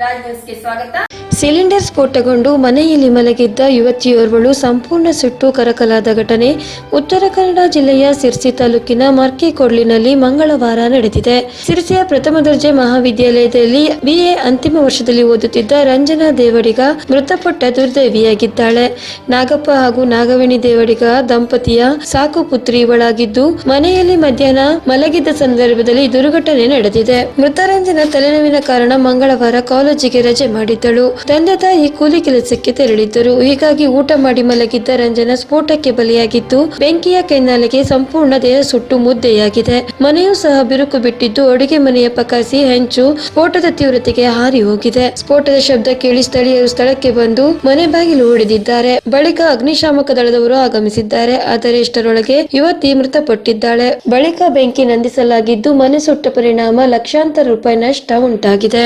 ರಾಜ್ ನ್ಯೂಸ್ಗೆ ಸ್ವಾಗತ ಸಿಲಿಂಡರ್ ಸ್ಫೋಟಗೊಂಡು ಮನೆಯಲ್ಲಿ ಮಲಗಿದ್ದ ಯುವತಿಯೋರ್ವಳು ಸಂಪೂರ್ಣ ಸುಟ್ಟು ಕರಕಲಾದ ಘಟನೆ ಉತ್ತರ ಕನ್ನಡ ಜಿಲ್ಲೆಯ ಸಿರ್ಸಿ ತಾಲೂಕಿನ ಮರ್ಕಿಕೊಡ್ಲಿನಲ್ಲಿ ಮಂಗಳವಾರ ನಡೆದಿದೆ. ಸಿರ್ಸಿಯ ಪ್ರಥಮ ದರ್ಜೆ ಮಹಾವಿದ್ಯಾಲಯದಲ್ಲಿ ಬಿಎ ಅಂತಿಮ ವರ್ಷದಲ್ಲಿ ಓದುತ್ತಿದ್ದ ರಂಜನಾ ದೇವಡಿಗ ಮೃತಪಟ್ಟ ದುರ್ದೈವಿಯಾಗಿದ್ದಾಳೆ. ನಾಗಪ್ಪ ಹಾಗೂ ನಾಗವೇಣಿ ದೇವಡಿಗ ದಂಪತಿಯ ಸಾಕು ಪುತ್ರಿ ಇವಳಾಗಿದ್ದು, ಮನೆಯಲ್ಲಿ ಮಧ್ಯಾಹ್ನ ಮಲಗಿದ್ದ ಸಂದರ್ಭದಲ್ಲಿ ದುರ್ಘಟನೆ ನಡೆದಿದೆ. ಮೃತ ರಂಜನಾ ತಲೆನೋವಿನ ಕಾರಣ ಮಂಗಳವಾರ ಕಾಲೇಜಿಗೆ ರಜೆ ಮಾಡಿದ್ದಳು. ತಂದೆ ತಾಯಿ ಕೂಲಿ ಕೆಲಸಕ್ಕೆ ತೆರಳಿದ್ದರು. ಹೀಗಾಗಿ ಊಟ ಮಾಡಿ ಮಲಗಿದ್ದ ರಂಜನ ಸ್ಫೋಟಕ್ಕೆ ಬಲಿಯಾಗಿದ್ದು, ಬೆಂಕಿಯ ಕೆನ್ನಾಲೆಗೆ ಸಂಪೂರ್ಣ ದೇಹ ಸುಟ್ಟು ಮುದ್ದೆಯಾಗಿದೆ. ಮನೆಯೂ ಸಹ ಬಿರುಕು ಬಿಟ್ಟಿದ್ದು, ಅಡುಗೆ ಮನೆಯ ಪಕಾಸಿ ಹೆಂಚು ಸ್ಫೋಟದ ತೀವ್ರತೆಗೆ ಹಾರಿ ಹೋಗಿದೆ. ಸ್ಫೋಟದ ಶಬ್ದ ಕೇಳಿ ಸ್ಥಳೀಯರು ಸ್ಥಳಕ್ಕೆ ಬಂದು ಮನೆ ಬಾಗಿಲು ಹೊಡೆದಿದ್ದಾರೆ ಬಳಿಕ ಅಗ್ನಿಶಾಮಕ ದಳದವರು ಆಗಮಿಸಿದ್ದಾರೆ. ಆದರೆ ಇಷ್ಟರೊಳಗೆ ಯುವತಿ ಮೃತಪಟ್ಟಿದ್ದಾಳೆ. ಬಳಿಕ ಬೆಂಕಿ ನಂದಿಸಲಾಗಿದ್ದು, ಮನೆ ಸುಟ್ಟ ಪರಿಣಾಮ ಲಕ್ಷಾಂತರ ರೂಪಾಯಿ ನಷ್ಟ ಉಂಟಾಗಿದೆ.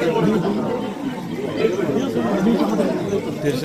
ತಿರ್ಸ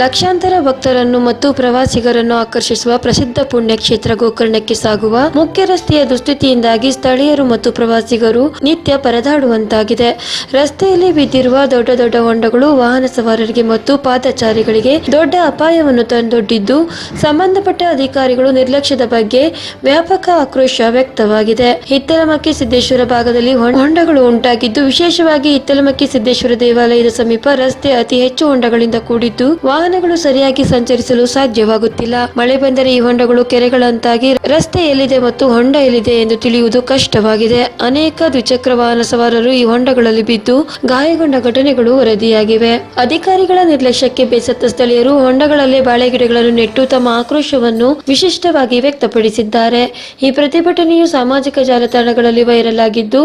ಲಕ್ಷಾಂತರ ಭಕ್ತರನ್ನು ಮತ್ತು ಪ್ರವಾಸಿಗರನ್ನು ಆಕರ್ಷಿಸುವ ಪ್ರಸಿದ್ಧ ಪುಣ್ಯಕ್ಷೇತ್ರ ಗೋಕರ್ಣಕ್ಕೆ ಸಾಗುವ ಮುಖ್ಯ ರಸ್ತೆಯ ದುಸ್ಥಿತಿಯಿಂದಾಗಿ ಸ್ಥಳೀಯರು ಮತ್ತು ಪ್ರವಾಸಿಗರು ನಿತ್ಯ ಪರದಾಡುವಂತಾಗಿದೆ. ರಸ್ತೆಯಲ್ಲಿ ಬಿದ್ದಿರುವ ದೊಡ್ಡ ದೊಡ್ಡ ಹೊಂಡಗಳು, ವಾಹನ ಸವಾರರಿಗೆ ಮತ್ತು ಪಾದಚಾರಿಗಳಿಗೆ ದೊಡ್ಡ ಅಪಾಯವನ್ನು ತಂದೊಡ್ಡಿದ್ದು, ಸಂಬಂಧಪಟ್ಟ ಅಧಿಕಾರಿಗಳು ನಿರ್ಲಕ್ಷ್ಯದ ಬಗ್ಗೆ ವ್ಯಾಪಕ ಆಕ್ರೋಶ ವ್ಯಕ್ತವಾಗಿದೆ. ಹಿತ್ತಲಮಕ್ಕಿ ಸಿದ್ದೇಶ್ವರ ಭಾಗದಲ್ಲಿ ಹೊಂಡಗಳು ಉಂಟಾಗಿದ್ದು, ವಿಶೇಷವಾಗಿ ಹಿತ್ತಲಮಕ್ಕಿ ಸಿದ್ದೇಶ್ವರ ದೇವಾಲಯದ ಸಮೀಪ ರಸ್ತೆ ಅತಿ ಹೆಚ್ಚು ಹೊಂಡಗಳಿಂದ ಕೂಡಿದ್ದು ವಾಹನಗಳು ಸರಿಯಾಗಿ ಸಂಚರಿಸಲು ಸಾಧ್ಯವಾಗುತ್ತಿಲ್ಲ. ಮಳೆ ಬಂದರೆ ಈ ಹೊಂಡಗಳು ಕೆರೆಗಳಂತಾಗಿ ರಸ್ತೆ ಎಲ್ಲಿದೆ ಮತ್ತು ಹೊಂಡ ಎಲ್ಲಿದೆ ಎಂದು ತಿಳಿಯುವುದು ಕಷ್ಟವಾಗಿದೆ. ಅನೇಕ ದ್ವಿಚಕ್ರ ವಾಹನ ಸವಾರರು ಈ ಹೊಂಡಗಳಲ್ಲಿ ಬಿದ್ದು ಗಾಯಗೊಂಡ ಘಟನೆಗಳು ವರದಿಯಾಗಿವೆ. ಅಧಿಕಾರಿಗಳ ನಿರ್ಲಕ್ಷ್ಯಕ್ಕೆ ಬೇಸತ್ತ ಸ್ಥಳೀಯರು ಹೊಂಡಗಳಲ್ಲೇ ಬಾಳೆ ಗಿಡಗಳನ್ನು ನೆಟ್ಟು ತಮ್ಮ ಆಕ್ರೋಶವನ್ನು ವಿಶಿಷ್ಟವಾಗಿ ವ್ಯಕ್ತಪಡಿಸಿದ್ದಾರೆ. ಈ ಪ್ರತಿಭಟನೆಯು ಸಾಮಾಜಿಕ ಜಾಲತಾಣಗಳಲ್ಲಿ ವೈರಲ್ ಆಗಿದ್ದು,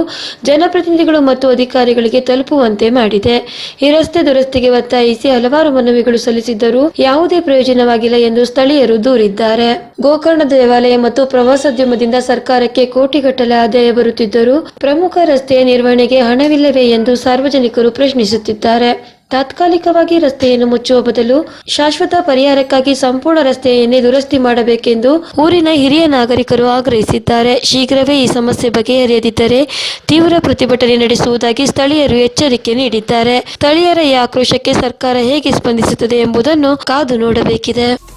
ಜನಪ್ರತಿನಿಧಿಗಳು ಮತ್ತು ಅಧಿಕಾರಿಗಳಿಗೆ ತಲುಪುವಂತೆ ಮಾಡಿದೆ. ಈ ರಸ್ತೆ ದುರಸ್ತಿಗೆ ಒತ್ತಾಯಿಸಿ ಹಲವಾರು ಮನವಿಗಳು ಸಲ್ಲಿಸಿದ್ದರೂ ಯಾವುದೇ ಪ್ರಯೋಜನವಾಗಿಲ್ಲ ಎಂದು ಸ್ಥಳೀಯರು ದೂರಿದ್ದಾರೆ. ಗೋಕರ್ಣ ದೇವಾಲಯ ಮತ್ತು ಪ್ರವಾಸೋದ್ಯಮದಿಂದ ಸರ್ಕಾರಕ್ಕೆ ಕೋಟಿಗಟ್ಟಲೆ ಆದಾಯ ಬರುತ್ತಿದ್ದರೂ ಪ್ರಮುಖ ರಸ್ತೆಯ ನಿರ್ವಹಣೆಗೆ ಹಣವಿಲ್ಲವೇ ಎಂದು ಸಾರ್ವಜನಿಕರು ಪ್ರಶ್ನಿಸುತ್ತಿದ್ದಾರೆ. ತಾತ್ಕಾಲಿಕವಾಗಿ ರಸ್ತೆಯನ್ನು ಮುಚ್ಚುವ ಬದಲು ಶಾಶ್ವತ ಪರಿಹಾರಕ್ಕಾಗಿ ಸಂಪೂರ್ಣ ರಸ್ತೆಯನ್ನೇ ದುರಸ್ತಿ ಮಾಡಬೇಕೆಂದು ಊರಿನ ಹಿರಿಯ ನಾಗರಿಕರು ಆಗ್ರಹಿಸಿದ್ದಾರೆ. ಶೀಘ್ರವೇ ಈ ಸಮಸ್ಯೆ ಬಗೆಹರಿಯದಿದ್ದರೆ ತೀವ್ರ ಪ್ರತಿಭಟನೆ ನಡೆಸುವುದಾಗಿ ಸ್ಥಳೀಯರು ಎಚ್ಚರಿಕೆ ನೀಡಿದ್ದಾರೆ. ಸ್ಥಳೀಯರ ಈ ಆಕ್ರೋಶಕ್ಕೆ ಸರ್ಕಾರ ಹೇಗೆ ಸ್ಪಂದಿಸುತ್ತದೆ ಎಂಬುದನ್ನು ಕಾದು ನೋಡಬೇಕಿದೆ.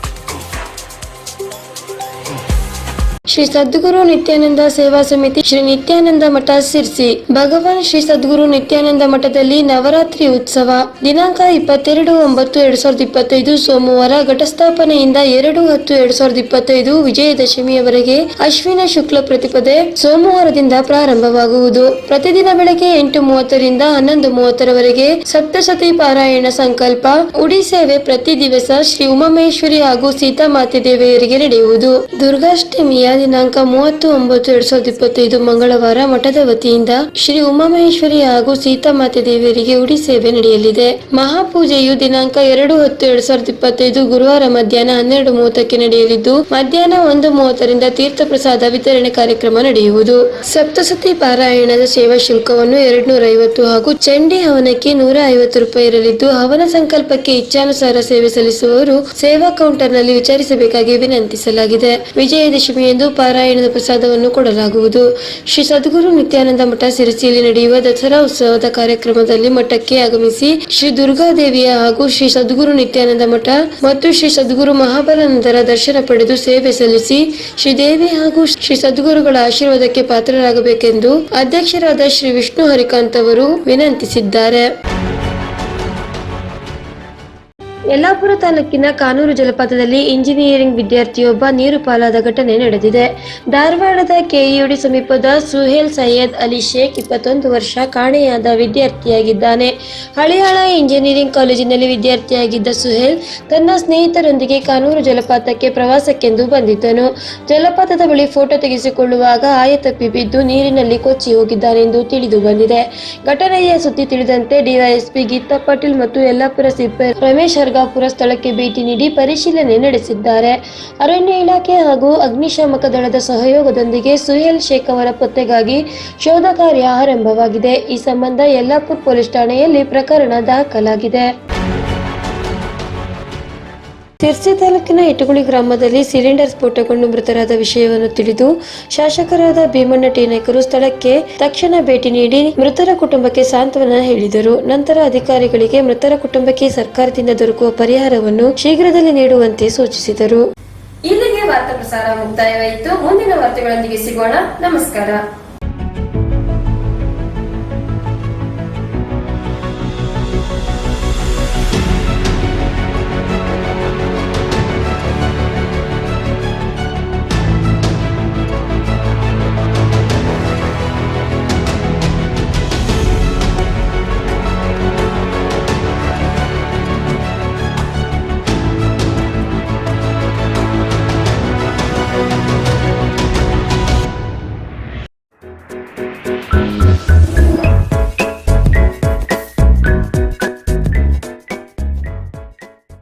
Shri Sadguru Nityananda Seva ಸಮಿತಿ ಶ್ರೀ ನಿತ್ಯಾನಂದ ಮಠ ಸಿರ್ಸಿ. ಭಗವಾನ್ ಶ್ರೀ ಸದ್ಗುರು ನಿತ್ಯಾನಂದ ಮಠದಲ್ಲಿ ನವರಾತ್ರಿ ಉತ್ಸವ. ದಿನಾಂಕ ಇಪ್ಪತ್ತೆರಡು ಒಂಬತ್ತು ಎರಡ್ ಸಾವಿರದ ಇಪ್ಪತ್ತೈದು ಸೋಮವಾರ ಘಟಸ್ಥಾಪನೆಯಿಂದ ಎರಡು ಹತ್ತು ಎರಡ್ ಸಾವಿರದ ಇಪ್ಪತ್ತೈದು ವಿಜಯದಶಮಿಯವರೆಗೆ ಅಶ್ವಿನ ಶುಕ್ಲ ಪ್ರತಿಪದೆ ಸೋಮವಾರದಿಂದ ಪ್ರಾರಂಭವಾಗುವುದು. ಪ್ರತಿದಿನ ಬೆಳಗ್ಗೆ ಎಂಟು ಮೂವತ್ತರಿಂದ ಹನ್ನೊಂದು ಮೂವತ್ತರವರೆಗೆ ಸಪ್ತಸತಿ ಪಾರಾಯಣ ಸಂಕಲ್ಪ. ಉಡಿ ಸೇವೆ ಪ್ರತಿ ದಿವಸ ಶ್ರೀ ಉಮಾಮೇಶ್ವರಿ ಹಾಗೂ ಸೀತಾಮಾತೆ ದೇವಿಯರಿಗೆ ನಡೆಯುವುದು. ದುರ್ಗಾಷ್ಟಮಿಯ ದಿನಾಂಕ ಮೂವತ್ತು ಒಂಬತ್ತು ಎರಡ್ ಸಾವಿರದ ಇಪ್ಪತ್ತೈದು ಮಂಗಳವಾರ ಮಠದ ವತಿಯಿಂದ ಶ್ರೀ ಉಮಾಮಹೇಶ್ವರಿ ಹಾಗೂ ಸೀತಾಮಾತೆ ದೇವಿಯರಿಗೆ ಉಡಿ ಸೇವೆ ನಡೆಯಲಿದೆ. ಮಹಾಪೂಜೆಯು ದಿನಾಂಕ ಎರಡು ಹತ್ತು, ಎರಡ್ ಸಾವಿರದ ಇಪ್ಪತ್ತೈದು ಗುರುವಾರ ಮಧ್ಯಾಹ್ನ ಹನ್ನೆರಡು ಮೂವತ್ತಕ್ಕೆ ನಡೆಯಲಿದ್ದು, ಮಧ್ಯಾಹ್ನ ಒಂದು ಮೂವತ್ತರಿಂದ ತೀರ್ಥ ಪ್ರಸಾದ ವಿತರಣೆ ಕಾರ್ಯಕ್ರಮ ನಡೆಯುವುದು. ಸಪ್ತಸತಿ ಪಾರಾಯಣದ ಸೇವಾ ಶುಲ್ಕವನ್ನು ಎರಡ್ ನೂರ ಐವತ್ತು ಹಾಗೂ ಚಂಡಿ ಹವನಕ್ಕೆ ನೂರ ಐವತ್ತು ರೂಪಾಯಿ ಇರಲಿದ್ದು, ಹವನ ಸಂಕಲ್ಪಕ್ಕೆ ಇಚ್ಛಾನುಸಾರ ಸೇವೆ ಸಲ್ಲಿಸುವವರು ಸೇವಾ ಕೌಂಟರ್ನಲ್ಲಿ ವಿಚಾರಿಸಬೇಕಾಗಿ ವಿನಂತಿಸಲಾಗಿದೆ. ವಿಜಯದಶಮಿಯಂದು ಪಾರಾಯಣದ ಪ್ರಸಾದವನ್ನು ಕೊಡಲಾಗುವುದು. ಶ್ರೀ ಸದ್ಗುರು ನಿತ್ಯಾನಂದ ಮಠ ಸಿರಸಿಯಲ್ಲಿ ನಡೆಯುವ ದಸರಾ ಉತ್ಸವದ ಕಾರ್ಯಕ್ರಮದಲ್ಲಿ ಮಠಕ್ಕೆ ಆಗಮಿಸಿ ಶ್ರೀ ದುರ್ಗಾದೇವಿಯ ಹಾಗೂ ಶ್ರೀ ಸದ್ಗುರು ನಿತ್ಯಾನಂದ ಮಠ ಮತ್ತು ಶ್ರೀ ಸದ್ಗುರು ಮಹಾಬಲಾನಂದರ ದರ್ಶನ ಪಡೆದು ಸೇವೆ ಸಲ್ಲಿಸಿ ಶ್ರೀದೇವಿ ಹಾಗೂ ಶ್ರೀ ಸದ್ಗುರುಗಳ ಆಶೀರ್ವಾದಕ್ಕೆ ಪಾತ್ರರಾಗಬೇಕೆಂದು ಅಧ್ಯಕ್ಷರಾದ ಶ್ರೀ ವಿಷ್ಣು ಹರಿಕಾಂತ್ ಅವರು ವಿನಂತಿಸಿದ್ದಾರೆ. ಯಲ್ಲಾಪುರ ತಾಲೂಕಿನ ಕಾನೂರು ಜಲಪಾತದಲ್ಲಿ ಇಂಜಿನಿಯರಿಂಗ್ ವಿದ್ಯಾರ್ಥಿಯೊಬ್ಬ ನೀರು ಪಾಲಾದ ಘಟನೆ ನಡೆದಿದೆ. ಧಾರವಾಡದ ಕೆಇಯುಡಿ ಸಮೀಪದ ಸುಹೇಲ್ ಸೈಯದ್ ಅಲಿ ಶೇಖ್ ಇಪ್ಪತ್ತೊಂದು ವರ್ಷ ಕಾಣೆಯಾದ ವಿದ್ಯಾರ್ಥಿಯಾಗಿದ್ದಾನೆ. ಹಳಿಯಾಳ ಇಂಜಿನಿಯರಿಂಗ್ ಕಾಲೇಜಿನಲ್ಲಿ ವಿದ್ಯಾರ್ಥಿಯಾಗಿದ್ದ ಸುಹೇಲ್ ತನ್ನ ಸ್ನೇಹಿತರೊಂದಿಗೆ ಕಾನೂರು ಜಲಪಾತಕ್ಕೆ ಪ್ರವಾಸಕ್ಕೆಂದು ಬಂದಿದ್ದನು. ಜಲಪಾತದ ಬಳಿ ಫೋಟೋ ತೆಗೆಸಿಕೊಳ್ಳುವಾಗ ಆಯತಪ್ಪಿ ಬಿದ್ದು ನೀರಿನಲ್ಲಿ ಕೊಚ್ಚಿ ಹೋಗಿದ್ದಾನೆಂದು ತಿಳಿದು ಬಂದಿದೆ. ಘಟನೆಯ ಸುದ್ದಿ ತಿಳಿದಂತೆ ಡಿವೈಎಸ್ಪಿ ಗೀತಾ ಪಾಟೀಲ್ ಮತ್ತು ಯಲ್ಲಾಪುರ ಸಿಬ್ಬಂದಿ ರಮೇಶ್ ಹರ್ಗಾಪುರ ಸ್ಥಳಕ್ಕೆ ಭೇಟಿ ನೀಡಿ ಪರಿಶೀಲನೆ ನಡೆಸಿದ್ದಾರೆ. ಅರಣ್ಯ ಇಲಾಖೆ ಹಾಗೂ ಅಗ್ನಿಶಾಮಕ ದಳದ ಸಹಯೋಗದೊಂದಿಗೆ ಸುಹೇಲ್ ಶೇಖ್ ಅವರ ಪತ್ತೆಗಾಗಿ ಶೋಧ ಕಾರ್ಯ ಆರಂಭವಾಗಿದೆ. ಈ ಸಂಬಂಧ ಯಲ್ಲಾಪುರ್ ಪೊಲೀಸ್ ಠಾಣೆಯಲ್ಲಿ ಪ್ರಕರಣ ದಾಖಲಾಗಿದೆ. ಸಿರ್ಸಿ ತಾಲೂಕಿನ ಇಟಗುಳಿ ಗ್ರಾಮದಲ್ಲಿ ಸಿಲಿಂಡರ್ ಸ್ಫೋಟಗೊಂಡು ಮೃತರಾದ ವಿಷಯವನ್ನು ತಿಳಿದು ಶಾಸಕರಾದ ಭೀಮಣ್ಣ ಟಿ ನಾಯ್ಕರು ಸ್ಥಳಕ್ಕೆ ತಕ್ಷಣ ಭೇಟಿ ನೀಡಿ ಮೃತರ ಕುಟುಂಬಕ್ಕೆ ಸಾಂತ್ವನ ಹೇಳಿದರು. ನಂತರ ಅಧಿಕಾರಿಗಳಿಗೆ ಮೃತರ ಕುಟುಂಬಕ್ಕೆ ಸರ್ಕಾರದಿಂದ ದೊರಕುವ ಪರಿಹಾರವನ್ನು ಶೀಘ್ರದಲ್ಲಿ ನೀಡುವಂತೆ ಸೂಚಿಸಿದರು. ಇಲ್ಲಿಗೆ ವಾರ್ತಾ ಪ್ರಸಾರ ಮುಕ್ತಾಯವಾಯಿತು. ಮುಂದಿನ ವಾರ್ತೆಗಳೊಂದಿಗೆ ಸಿಗೋಣ. ನಮಸ್ಕಾರ.